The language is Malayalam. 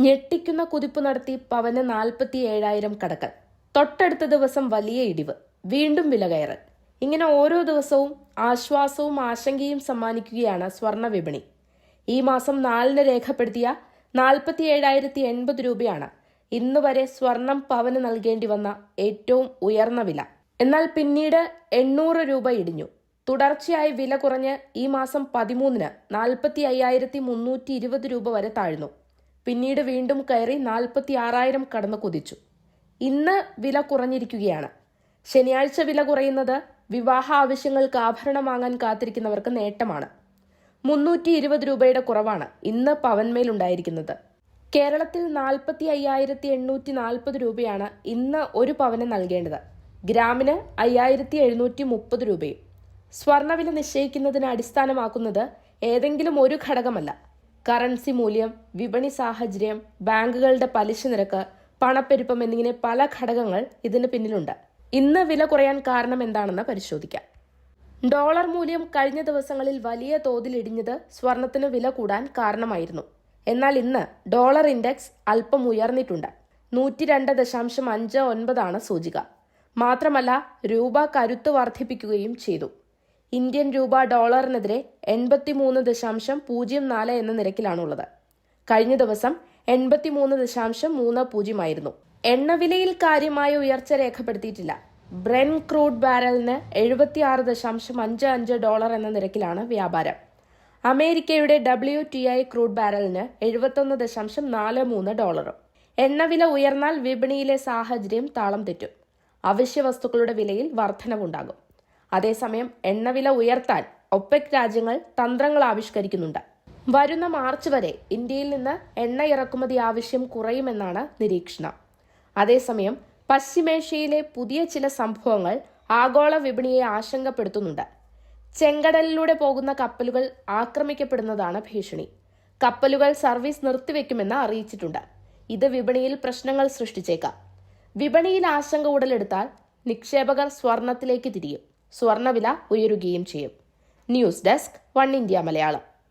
ഞെട്ടിക്കുന്ന കുതിപ്പ് നടത്തി പവന് നാൽപ്പത്തി ഏഴായിരം കടക്കൽ. തൊട്ടടുത്ത ദിവസം വലിയ ഇടിവ്. വീണ്ടും വില കയറൽ. ഇങ്ങനെ ഓരോ ദിവസവും ആശ്വാസവും ആശങ്കയും സമ്മാനിക്കുകയാണ് സ്വർണ വിപണി. ഈ മാസം നാലിന് രേഖപ്പെടുത്തിയ നാൽപ്പത്തി ഏഴായിരത്തി എൺപത് രൂപയാണ് ഇന്ന് വരെ സ്വർണം പവന് നൽകേണ്ടി വന്ന ഏറ്റവും ഉയർന്ന വില. എന്നാൽ പിന്നീട് എണ്ണൂറ് രൂപ ഇടിഞ്ഞു. തുടർച്ചയായി വില കുറഞ്ഞ് ഈ മാസം പതിമൂന്നിന് നാൽപ്പത്തി അയ്യായിരത്തി മുന്നൂറ്റി ഇരുപത് രൂപ വരെ താഴ്ന്നു. പിന്നീട് വീണ്ടും കയറി നാൽപ്പത്തി ആറായിരം കടന്നു കുതിച്ചു. ഇന്ന് വില കുറഞ്ഞിരിക്കുകയാണ്. ശനിയാഴ്ച വില കുറയുന്നത് വിവാഹ ആവശ്യങ്ങൾക്ക് ആഭരണം വാങ്ങാൻ കാത്തിരിക്കുന്നവർക്ക് നേട്ടമാണ്. മുന്നൂറ്റി ഇരുപത് രൂപയുടെ കുറവാണ് ഇന്ന് പവന്മേലുണ്ടായിരിക്കുന്നത് കേരളത്തിൽ നാൽപ്പത്തി അയ്യായിരത്തി എണ്ണൂറ്റി നാൽപ്പത് രൂപയാണ് ഇന്ന് ഒരു പവന് നൽകേണ്ടത്. ഗ്രാമിന് അയ്യായിരത്തി എഴുന്നൂറ്റി മുപ്പത് രൂപയും. സ്വർണവില നിശ്ചയിക്കുന്നതിന് അടിസ്ഥാനമാക്കുന്നത് ഏതെങ്കിലും ഒരു ഘടകമല്ല. കറൻസി മൂല്യം വിപണി സാഹചര്യം ബാങ്കുകളുടെ പലിശ നിരക്ക് പണപ്പെരുപ്പം എന്നിങ്ങനെ പല ഘടകങ്ങൾ ഇതിന് പിന്നിലുണ്ട്. ഇന്ന് വില കുറയാൻ കാരണം എന്താണെന്ന് പരിശോധിക്കാം. ഡോളർ മൂല്യം കഴിഞ്ഞ ദിവസങ്ങളിൽ വലിയ തോതിൽ ഇടിഞ്ഞത് സ്വർണത്തിന് വില കൂടാൻ കാരണമായിരുന്നു. എന്നാൽ ഇന്ന് ഡോളർ ഇൻഡെക്സ് അല്പം ഉയർന്നിട്ടുണ്ട്. നൂറ്റി രണ്ട് ദശാംശം അഞ്ച് ഒൻപതാണ് സൂചിക. മാത്രമല്ല രൂപ കരുത്ത് വർദ്ധിപ്പിക്കുകയും ചെയ്തു. ഇന്ത്യൻ രൂപ ഡോളറിനെതിരെ എൺപത്തിമൂന്ന് ദശാംശം പൂജ്യം നാല് എന്ന നിരക്കിലാണുള്ളത്. കഴിഞ്ഞ ദിവസം എൺപത്തിമൂന്ന് ദശാംശം മൂന്ന് പൂജ്യമായിരുന്നു. എണ്ണവിലയിൽ കാര്യമായ ഉയർച്ച രേഖപ്പെടുത്തിയിട്ടില്ല. ബ്രെൻ ക്രൂഡ് ബാരലിന് എഴുപത്തിയാറ് ദശാംശം അഞ്ച് അഞ്ച് ഡോളർ എന്ന നിരക്കിലാണ് വ്യാപാരം. അമേരിക്കയുടെ ഡബ്ല്യു ടി ഐ ക്രൂഡ് ബാരലിന് എഴുപത്തൊന്ന് ദശാംശം നാല് മൂന്ന് ഡോളറും. എണ്ണവില ഉയർന്നാൽ വിപണിയിലെ സാഹചര്യം താളം തെറ്റും. അവശ്യ വസ്തുക്കളുടെ വിലയിൽ വർധനവുണ്ടാകും. അതേസമയം എണ്ണവില ഉയർത്താൻ ഒപെക് രാജ്യങ്ങൾ തന്ത്രങ്ങൾ ആവിഷ്കരിക്കുന്നുണ്ട്. വരുന്ന മാർച്ച് വരെ ഇന്ത്യയിൽ നിന്ന് എണ്ണ ഇറക്കുമതി ആവശ്യം കുറയുമെന്നാണ് നിരീക്ഷണം. അതേസമയം പശ്ചിമേഷ്യയിലെ പുതിയ ചില സംഭവങ്ങൾ ആഗോള വിപണിയെ ആശങ്കപ്പെടുത്തുന്നുണ്ട്. ചെങ്കടലിലൂടെ പോകുന്ന കപ്പലുകൾ ആക്രമിക്കപ്പെടുന്നതാണ് ഭീഷണി. കപ്പലുകൾ സർവീസ് നിർത്തിവെക്കുമെന്ന് അറിയിച്ചിട്ടുണ്ട്. ഇത് വിപണിയിൽ പ്രശ്നങ്ങൾ സൃഷ്ടിച്ചേക്കാം. വിപണിയിൽ ആശങ്ക ഉടലെടുത്താൽ നിക്ഷേപകർ സ്വർണത്തിലേക്ക് തിരിയും. സ്വർണവില ഉയരുകയും ചെയ്യും. News desk one India Malayalam.